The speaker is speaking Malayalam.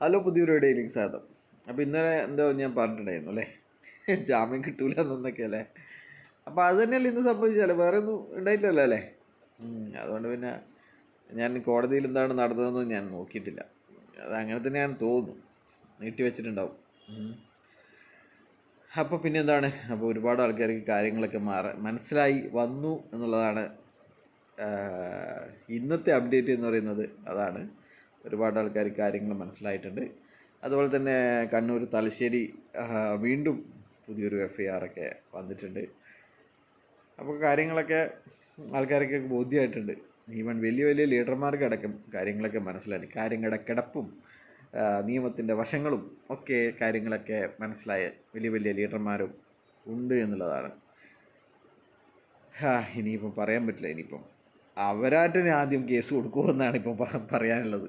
ഹലോ പുതിയൊരു വീഡിയോയിലേക്ക് സാധം അപ്പോൾ ഇന്നലെ എന്തോ ഞാൻ പറഞ്ഞിട്ടുണ്ടായിരുന്നു അല്ലേ? ജാമ്യം കിട്ടൂല എന്നൊക്കെ അല്ലേ? അപ്പോൾ അത് തന്നെയല്ലേ ഇന്ന് സംഭവിച്ചല്ലേ വേറെ ഒന്നും ഉണ്ടായിട്ടില്ലല്ലോ അല്ലേ? അതുകൊണ്ട് പിന്നെ ഞാൻ കോടതിയിൽ എന്താണ് നടന്നതെന്നും ഞാൻ നോക്കിയിട്ടില്ല. അത് അങ്ങനെ തന്നെയാണ് തോന്നുന്നു. നീട്ടി വെച്ചിട്ടുണ്ടാവും. അപ്പോൾ പിന്നെ എന്താണ്? അപ്പോൾ ഒരുപാട് ആൾക്കാർക്ക് കാര്യങ്ങളൊക്കെ മാറ മനസ്സിലായി വന്നു എന്നുള്ളതാണ് ഇന്നത്തെ അപ്ഡേറ്റ് എന്ന് പറയുന്നത്. അതാണ് ഒരുപാട് ആൾക്കാർ കാര്യങ്ങൾ മനസ്സിലായിട്ടുണ്ട്. അതുപോലെ തന്നെ കണ്ണൂർ തലശ്ശേരി വീണ്ടും പുതിയൊരു എഫ് ഐ ആറൊക്കെ വന്നിട്ടുണ്ട്. അപ്പോൾ കാര്യങ്ങളൊക്കെ ആൾക്കാരൊക്കെ ബോധ്യമായിട്ടുണ്ട് ഈവൻ വലിയ വലിയ ലീഡർമാർക്കടക്കം കാര്യങ്ങളൊക്കെ മനസ്സിലായി. കാര്യങ്ങളുടെ കിടപ്പും നിയമത്തിന്റെ വശങ്ങളും ഒക്കെ കാര്യങ്ങളൊക്കെ മനസ്സിലായ വലിയ വലിയ ലീഡർമാരും ഉണ്ട് എന്നുള്ളതാണ്. ഇനിയിപ്പം പറയാൻ പറ്റില്ല ഇനിയിപ്പം അവരായിട്ട് തന്നെ ആദ്യം കേസ് കൊടുക്കുമെന്നാണ് ഇപ്പം പറയാനുള്ളത്.